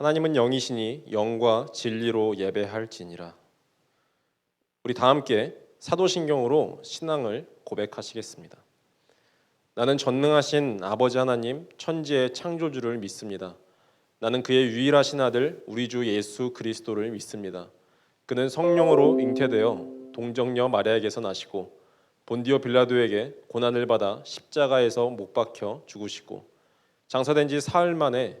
하나님은 영이시니 영과 진리로 예배할지니라. 우리 다 함께 사도신경으로 신앙을 고백하시겠습니다. 나는 전능하신 아버지 하나님 천지의 창조주를 믿습니다. 나는 그의 유일하신 아들 우리 주 예수 그리스도를 믿습니다. 그는 성령으로 잉태되어 동정녀 마리아에게서 나시고 본디오 빌라도에게 고난을 받아 십자가에서 못 박혀 죽으시고 장사된 지 사흘 만에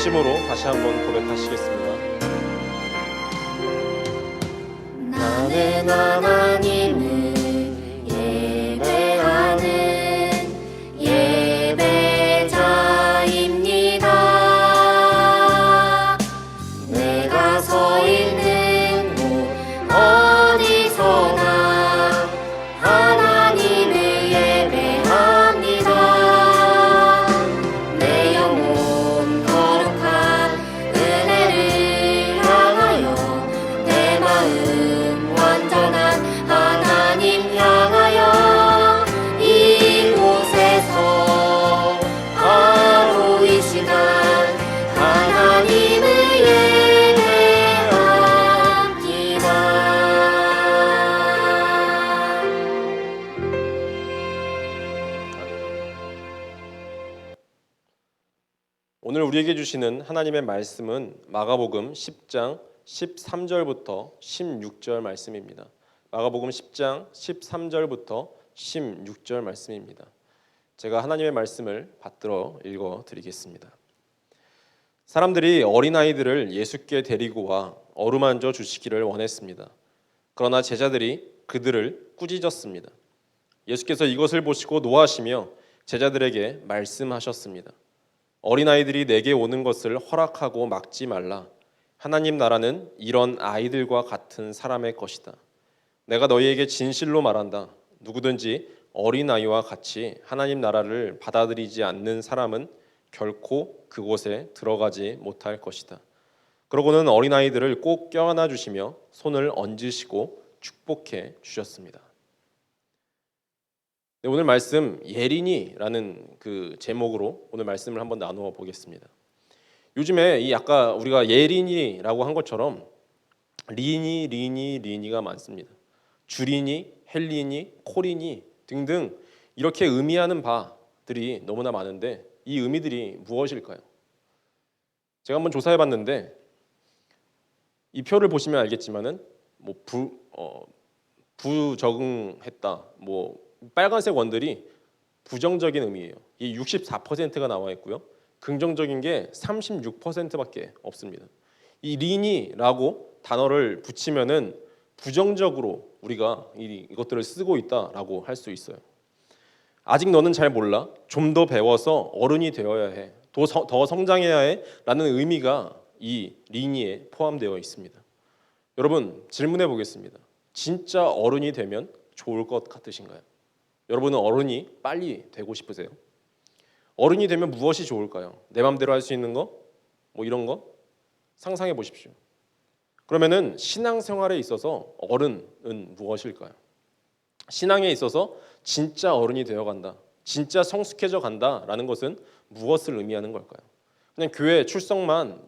전심으로 다시 한번 고백하시겠습니다. 나는 하나님 우리에게 주시는 하나님의 말씀은 마가복음 10장 13절부터 16절 말씀입니다. 마가복음 10장 13절부터 16절 말씀입니다. 제가 하나님의 말씀을 받들어 읽어 드리겠습니다. 사람들이 어린아이들을 예수께 데리고 와 어루만져 주시기를 원했습니다. 그러나 제자들이 그들을 꾸짖었습니다. 예수께서 이것을 보시고 노하시며 제자들에게 말씀하셨습니다. 어린아이들이 내게 오는 것을 허락하고 막지 말라. 하나님 나라는 이런 아이들과 같은 사람의 것이다. 내가 너희에게 진실로 말한다. 누구든지 어린아이와 같이 하나님 나라를 받아들이지 않는 사람은 결코 그곳에 들어가지 못할 것이다. 그러고는 어린아이들을 꼭 껴안아 주시며 손을 얹으시고 축복해 주셨습니다. 네, 오늘 말씀 예린이라는 그 제목으로 오늘 말씀을 한번 나누어 보겠습니다. 요즘에 이 아까 우리가 예린이라고 한 것처럼 리니, 리니, 리니가 많습니다. 주리니, 헬리니, 코리니 등등 이렇게 의미하는 바들이 너무나 많은데 이 의미들이 무엇일까요? 제가 한번 조사해 봤는데 이 표를 보시면 알겠지만은 뭐 부, 어, 부적응했다, 뭐 빨간색 원들이 부정적인 의미예요. 이 64%가 나와 있고요. 긍정적인 게 36%밖에 없습니다. 이 리니라고 단어를 붙이면은 부정적으로 우리가 이- 이것들을 쓰고 있다라고 할 수 있어요. 아직 너는 잘 몰라. 좀 더 배워서 어른이 되어야 해. 더, 성- 더 성장해야 해라는 의미가 이 리니에 포함되어 있습니다. 여러분 질문해 보겠습니다. 진짜 어른이 되면 좋을 것 같으신가요? 여러분은 어른이 빨리 되고 싶으세요? 어른이 되면 무엇이 좋을까요? 내 맘대로 할 수 있는 거? 뭐 이런 거? 상상해 보십시오. 그러면은 신앙생활에 있어서 어른은 무엇일까요? 신앙에 있어서 진짜 어른이 되어 간다. 진짜 성숙해져 간다라는 것은 무엇을 의미하는 걸까요? 그냥 교회 출석만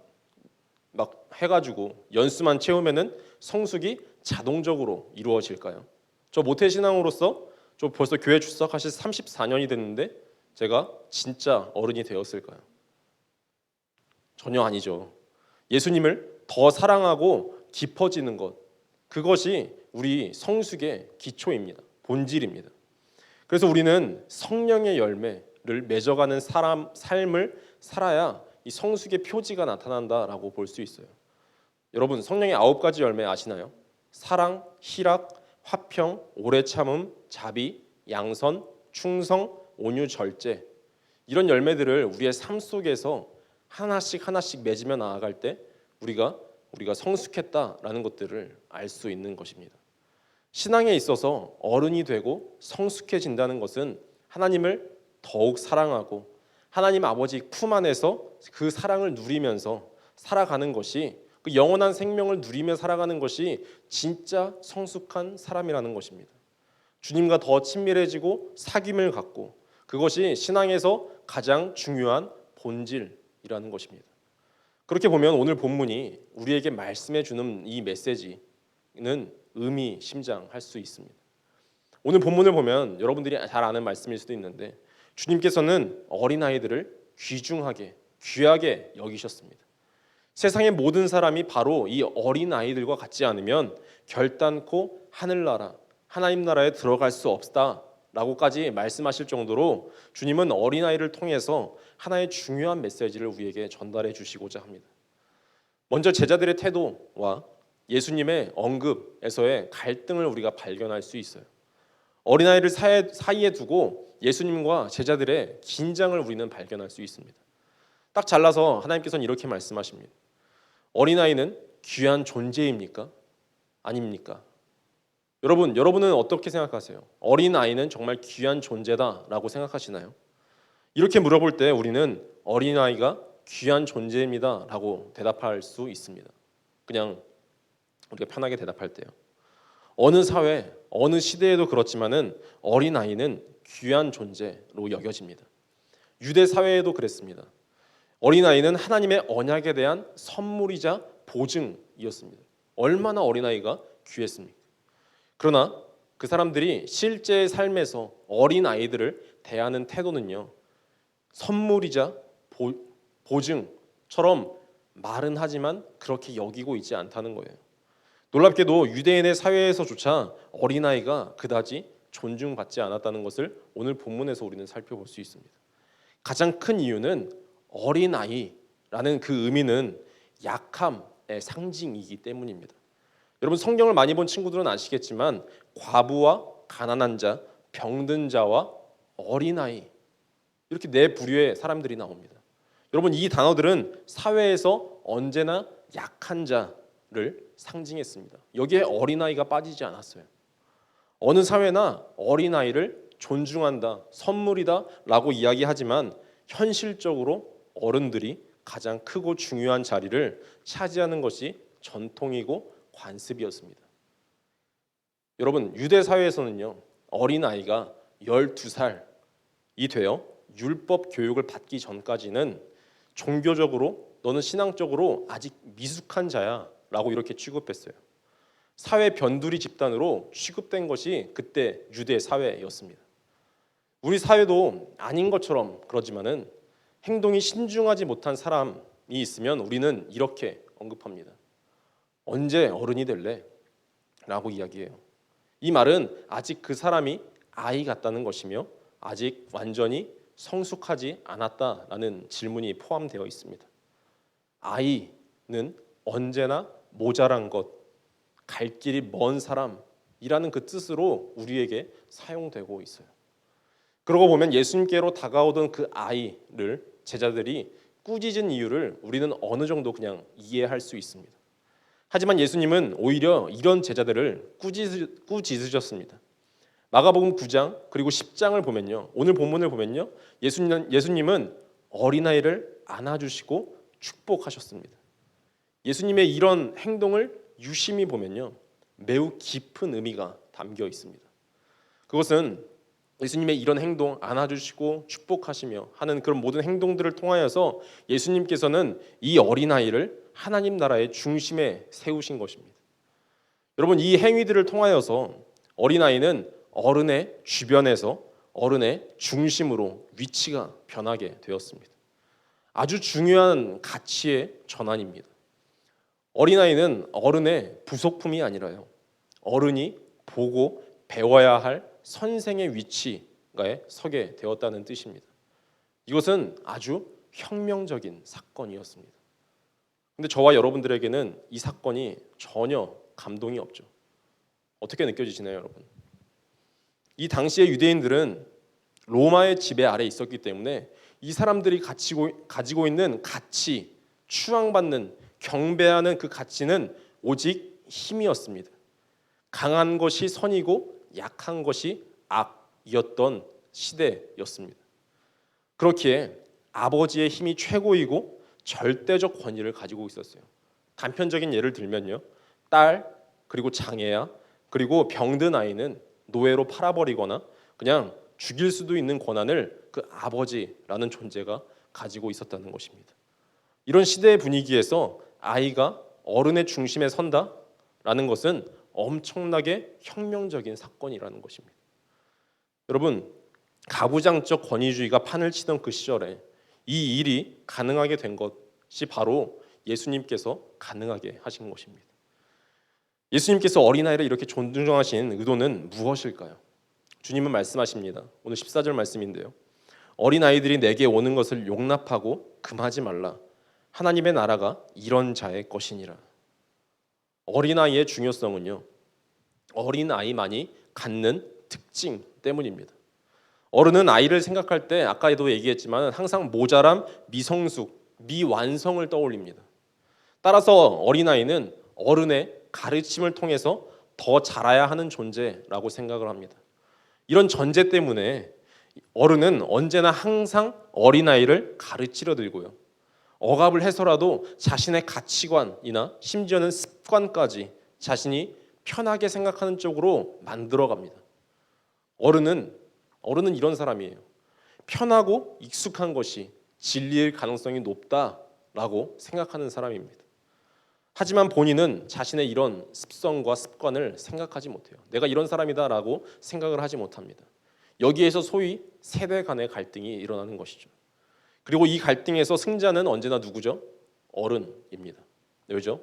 막 해가지고 연수만 채우면은 성숙이 자동적으로 이루어질까요? 저 모태 신앙으로서 저 벌써 교회 출석하실 34년이 됐는데 제가 진짜 어른이 되었을까요? 전혀 아니죠. 예수님을 더 사랑하고 깊어지는 것 그것이 우리 성숙의 기초입니다. 본질입니다. 그래서 우리는 성령의 열매를 맺어가는 사람 삶을 살아야 이 성숙의 표지가 나타난다라고 볼 수 있어요. 여러분 성령의 아홉 가지 열매 아시나요? 사랑, 희락, 화평, 오래 참음, 자비, 양선, 충성, 온유, 절제 이런 열매들을 우리의 삶 속에서 하나씩 하나씩 맺으며 나아갈 때 우리가 우리가 성숙했다라는 것들을 알 수 있는 것입니다. 신앙에 있어서 어른이 되고 성숙해진다는 것은 하나님을 더욱 사랑하고 하나님 아버지 품 안에서 그 사랑을 누리면서 살아가는 것이 그 영원한 생명을 누리며 살아가는 것이 진짜 성숙한 사람이라는 것입니다. 주님과 더 친밀해지고 사귐을 갖고 그것이 신앙에서 가장 중요한 본질이라는 것입니다. 그렇게 보면 오늘 본문이 우리에게 말씀해 주는 이 메시지는 의미심장할 수 있습니다. 오늘 본문을 보면 여러분들이 잘 아는 말씀일 수도 있는데 주님께서는 어린 아이들을 귀중하게 귀하게 여기셨습니다. 세상의 모든 사람이 바로 이 어린 아이들과 같지 않으면 결단코 하늘나라 하나님 나라에 들어갈 수 없다 라고까지 말씀하실 정도로 주님은 어린 아이를 통해서 하나의 중요한 메시지를 우리에게 전달해 주시고자 합니다. 먼저 제자들의 태도와 예수님의 언급에서의 갈등을 우리가 발견할 수 있어요. 어린아이를 사이에 두고 예수님과 제자들의 긴장을 우리는 발견할 수 있습니다. 딱 잘라서 하나님께서는 이렇게 말씀하십니다. 어린아이는 귀한 존재입니까? 아닙니까? 여러분, 여러분은 어떻게 생각하세요? 어린아이는 정말 귀한 존재다라고 생각하시나요? 이렇게 물어볼 때 우리는 어린아이가 귀한 존재입니다라고 대답할 수 있습니다. 그냥 우리가 편하게 대답할 때요. 어느 사회, 어느 시대에도 그렇지만은 어린 아이는 귀한 존재로 여겨집니다. 유대 사회에도 그랬습니다. 어린 아이는 하나님의 언약에 대한 선물이자 보증이었습니다. 얼마나 어린 아이가 귀했습니까? 그러나 그 사람들이 실제 삶에서 어린 아이들을 대하는 태도는요. 선물이자 보, 보증처럼 말은 하지만 그렇게 여기고 있지 않다는 거예요. 놀랍게도 유대인의 사회에서조차 어린아이가 그다지 존중받지 않았다는 것을 오늘 본문에서 우리는 살펴볼 수 있습니다. 가장 큰 이유는 어린아이라는 그 의미는 약함의 상징이기 때문입니다. 여러분 성경을 많이 본 친구들은 아시겠지만 과부와 가난한 자, 병든 자와 어린아이 이렇게 네 부류의 사람들이 나옵니다. 여러분 이 단어들은 사회에서 언제나 약한 자를 상징했습니다. 여기에 어린아이가 빠지지 않았어요. 어느 사회나 어린아이를 존중한다, 선물이다라고 이야기하지만 현실적으로 어른들이 가장 크고 중요한 자리를 차지하는 것이 전통이고 관습이었습니다. 여러분 유대 사회에서는요 어린 아이가 12살이 되어 율법 교육을 받기 전까지는 종교적으로 너는 신앙적으로 아직 미숙한 자야라고 이렇게 취급했어요. 사회 변두리 집단으로 취급된 것이 그때 유대 사회였습니다. 우리 사회도 아닌 것처럼 그러지만은 행동이 신중하지 못한 사람이 있으면 우리는 이렇게 언급합니다. 언제 어른이 될래? 라고 이야기해요. 이 말은 아직 그 사람이 아이 같다는 것이며 아직 완전히 성숙하지 않았다라는 질문이 포함되어 있습니다. 아이는 언제나 모자란 것, 갈 길이 먼 사람이라는 그 뜻으로 우리에게 사용되고 있어요. 그러고 보면 예수님께로 다가오던 그 아이를 제자들이 꾸짖은 이유를 우리는 어느 정도 그냥 이해할 수 있습니다. 하지만 예수님은 오히려 이런 제자들을 꾸짖, 꾸짖으 셨습니다. 마가복음 9장 그리고 10장을 보면요. 오늘 본문을 보면요. 예수님, 예수님은 어린아이를 안아주시고 축복하셨습니다. 예수님의 이런 행동을 유심히 보면요. 매우 깊은 의미가 담겨 있습니다. 그것은 예수님의 이런 행동 안아주시고 축복하시며 하는 그런 모든 행동들을 통하여서 예수님께서는 이 어린아이를 하나님 나라의 중심에 세우신 것입니다. 여러분 이 행위들을 통하여서 어린아이는 어른의 주변에서 어른의 중심으로 위치가 변하게 되었습니다. 아주 중요한 가치의 전환입니다. 어린아이는 어른의 부속품이 아니라요. 어른이 보고 배워야 할 선생의 위치에 서게 되었다는 뜻입니다. 이것은 아주 혁명적인 사건이었습니다. 근데 저와 여러분들에게는 이 사건이 전혀 감동이 없죠. 어떻게 느껴지시나요, 여러분? 이 당시의 유대인들은 로마의 지배 아래 있었기 때문에 이 사람들이 가지고, 가지고 있는 가치, 추앙받는, 경배하는 그 가치는 오직 힘이었습니다. 강한 것이 선이고 약한 것이 악이었던 시대였습니다. 그렇기에 아버지의 힘이 최고이고 절대적 권위를 가지고 있었어요. 단편적인 예를 들면요. 딸 그리고 장애야 그리고 병든 아이는 노예로 팔아버리거나 그냥 죽일 수도 있는 권한을 그 아버지라는 존재가 가지고 있었다는 것입니다. 이런 시대의 분위기에서 아이가 어른의 중심에 선다라는 것은 엄청나게 혁명적인 사건이라는 것입니다. 여러분 가부장적 권위주의가 판을 치던 그 시절에 이 일이 가능하게 된 것이 바로 예수님께서 가능하게 하신 것입니다. 예수님께서 어린아이를 이렇게 존중하신 의도는 무엇일까요? 주님은 말씀하십니다. 오늘 14절 말씀인데요. 어린아이들이 내게 오는 것을 용납하고 금하지 말라. 하나님의 나라가 이런 자의 것이니라. 어린아이의 중요성은요. 어린아이만이 갖는 특징 때문입니다. 어른은 아이를 생각할 때 아까도 얘기했지만 항상 모자람, 미성숙, 미완성을 떠올립니다. 따라서 어린아이는 어른의 가르침을 통해서 더 자라야 하는 존재라고 생각을 합니다. 이런 전제 때문에 어른은 언제나 항상 어린아이를 가르치려 들고요. 억압을 해서라도 자신의 가치관이나 심지어는 습관까지 자신이 편하게 생각하는 쪽으로 만들어 갑니다. 어른은 어른은 이런 사람이에요. 편하고 익숙한 것이 진리일 가능성이 높다라고 생각하는 사람입니다. 하지만 본인은 자신의 이런 습성과 습관을 생각하지 못해요. 내가 이런 사람이다라고 생각을 하지 못합니다. 여기에서 소위 세대 간의 갈등이 일어나는 것이죠. 그리고 이 갈등에서 승자는 언제나 누구죠? 어른입니다. 왜죠?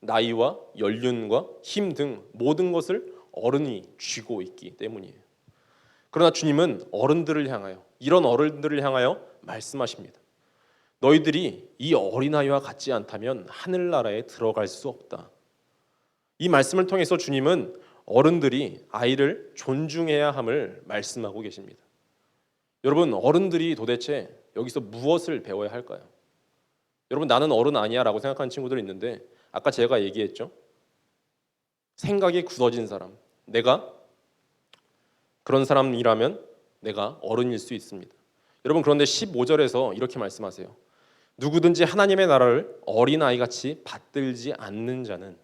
나이와 연륜과 힘 등 모든 것을 어른이 쥐고 있기 때문이에요. 그러나 주님은 어른들을 향하여 이런 어른들을 향하여 말씀하십니다. 너희들이 이 어린아이와 같지 않다면 하늘나라에 들어갈 수 없다. 이 말씀을 통해서 주님은 어른들이 아이를 존중해야 함을 말씀하고 계십니다. 여러분 어른들이 도대체 여기서 무엇을 배워야 할까요? 여러분 나는 어른 아니야라고 생각하는 친구들 있는데 아까 제가 얘기했죠. 생각이 굳어진 사람, 내가 그런 사람이라면 내가 어른일 수 있습니다. 여러분 그런데 15절에서 이렇게 말씀하세요. 누구든지 하나님의 나라를 어린 아이 같이 받들지 않는 자는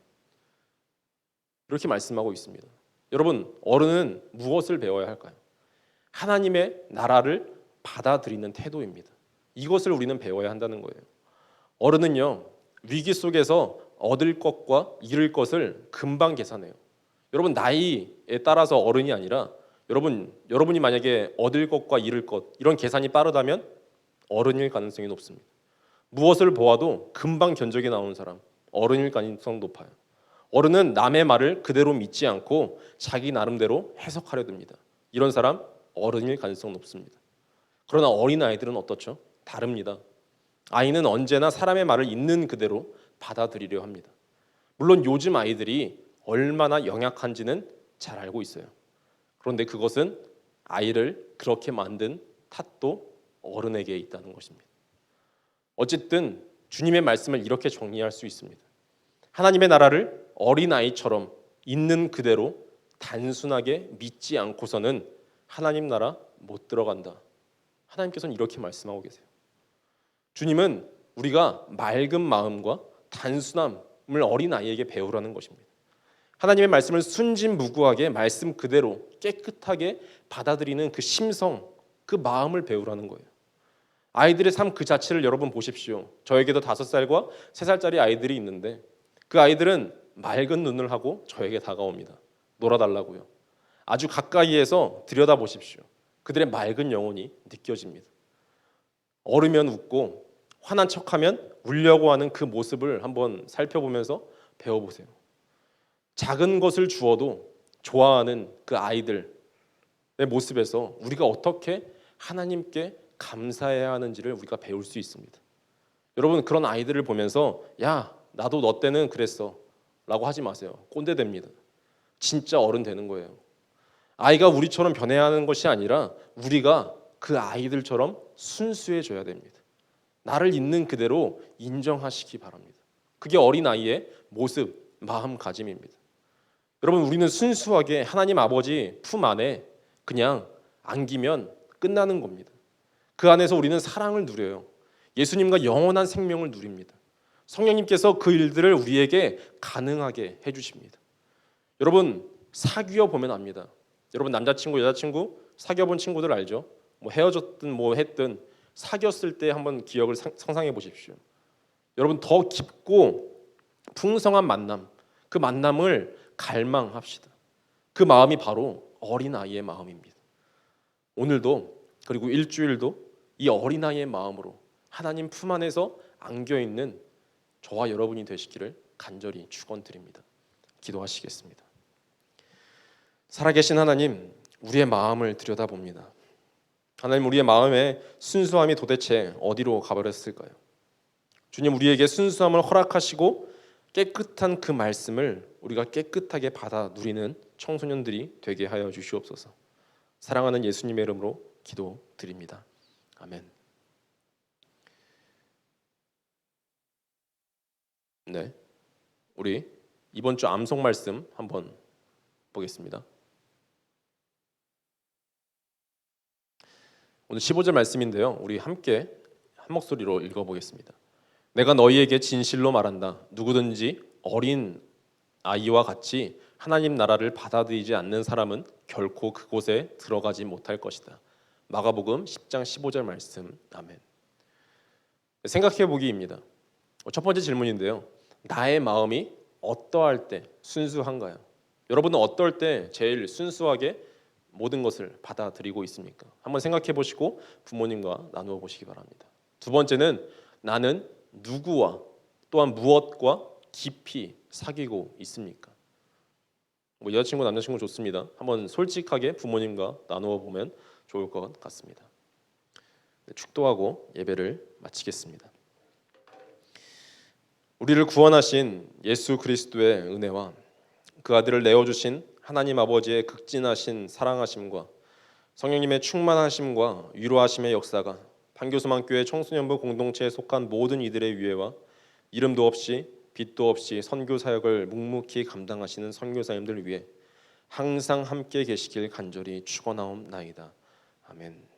이렇게 말씀하고 있습니다. 여러분 어른은 무엇을 배워야 할까요? 하나님의 나라를 받아들이는 태도입니다. 이것을 우리는 배워야 한다는 거예요. 어른은요 위기 속에서 얻을 것과 잃을 것을 금방 계산해요. 여러분 나이에 따라서 어른이 아니라 여러분 여러분이 만약에 얻을 것과 잃을 것 이런 계산이 빠르다면 어른일 가능성이 높습니다. 무엇을 보아도 금방 견적이 나오는 사람 어른일 가능성 높아요. 어른은 남의 말을 그대로 믿지 않고 자기 나름대로 해석하려 듭니다. 이런 사람 어른일 가능성 높습니다. 그러나 어린 아이들은 어떻죠? 다릅니다. 아이는 언제나 사람의 말을 있는 그대로 받아들이려 합니다. 물론 요즘 아이들이 얼마나 영약한지는 잘 알고 있어요. 그런데 그것은 아이를 그렇게 만든 탓도 어른에게 있다는 것입니다. 어쨌든 주님의 말씀을 이렇게 정리할 수 있습니다. 하나님의 나라를 어린 아이처럼 있는 그대로 단순하게 믿지 않고서는 하나님 나라 못 들어간다. 하나님께서는 이렇게 말씀하고 계세요. 주님은 우리가 맑은 마음과 단순함을 어린 아이에게 배우라는 것입니다. 하나님의 말씀을 순진무구하게 말씀 그대로 깨끗하게 받아들이는 그 심성, 그 마음을 배우라는 거예요. 아이들의 삶 그 자체를 여러분 보십시오. 저에게도 다섯 살과 세 살짜리 아이들이 있는데 그 아이들은 맑은 눈을 하고 저에게 다가옵니다. 놀아달라고요. 아주 가까이에서 들여다 보십시오. 그들의 맑은 영혼이 느껴집니다. 얼으면 웃고 화난 척하면 울려고 하는 그 모습을 한번 살펴보면서 배워보세요. 작은 것을 주어도 좋아하는 그 아이들의 모습에서 우리가 어떻게 하나님께 감사해야 하는지를 우리가 배울 수 있습니다. 여러분 그런 아이들을 보면서 야 나도 너 때는 그랬어 라고 하지 마세요. 꼰대 됩니다. 진짜 어른 되는 거예요. 아이가 우리처럼 변해야 하는 것이 아니라 우리가 그 아이들처럼 순수해져야 됩니다. 나를 있는 그대로 인정하시기 바랍니다. 그게 어린 아이의 모습, 마음가짐입니다. 여러분 우리는 순수하게 하나님 아버지 품 안에 그냥 안기면 끝나는 겁니다. 그 안에서 우리는 사랑을 누려요. 예수님과 영원한 생명을 누립니다. 성령님께서 그 일들을 우리에게 가능하게 해주십니다. 여러분 사귀어 보면 압니다. 여러분 남자친구 여자친구 사귀어 본 친구들 알죠? 뭐 헤어졌든 뭐 했든 사귀었을 때 한번 기억을 상- 상상해 보십시오. 여러분 더 깊고 풍성한 만남 그 만남을 갈망합시다. 그 마음이 바로 어린 아이의 마음입니다. 오늘도 그리고 일주일도 이 어린 아이의 마음으로 하나님 품 안에서 안겨 있는 저와 여러분이 되시기를 간절히 축원드립니다. 기도하시겠습니다. 살아계신 하나님, 우리의 마음을 들여다봅니다. 하나님, 우리의 마음의 순수함이 도대체 어디로 가버렸을까요? 주님, 우리에게 순수함을 허락하시고 깨끗한 그 말씀을 우리가 깨끗하게 받아 누리는 청소년들이 되게 하여 주시옵소서. 사랑하는 예수님의 이름으로 기도드립니다. 아멘. 네, 우리 이번 주 암송 말씀 한번 보겠습니다. 오늘 15절 말씀인데요. 우리 함께 한 목소리로 읽어보겠습니다. 내가 너희에게 진실로 말한다. 누구든지 어린 아이와 같이 하나님 나라를 받아들이지 않는 사람은 결코 그곳에 들어가지 못할 것이다. 마가복음 10장 15절 말씀. 아멘. 생각해 보기입니다. 첫 번째 질문인데요. 나의 마음이 어떠할 때 순수한가요? 여러분은 어떨 때 제일 순수하게 모든 것을 받아들이고 있습니까? 한번 생각해 보시고 부모님과 나누어 보시기 바랍니다. 두 번째는 나는 누구와 또한 무엇과 깊이 사귀고 있습니까? 뭐 여자친구 남자친구 좋습니다. 한번 솔직하게 부모님과 나누어 보면 좋을 것 같습니다. 네, 축도하고 예배를 마치겠습니다. 우리를 구원하신 예수 그리스도의 은혜와 그 아들을 내어 주신 하나님 아버지의 극진하신 사랑하심과 성령님의 충만하심과 위로하심의 역사가 판교수만 교회 청소년부 공동체에 속한 모든 이들의 위해와 이름도 없이 빛도 없이 선교 사역을 묵묵히 감당하시는 선교사님들 위해 항상 함께 계시길 간절히 축원하옵나이다. 아멘.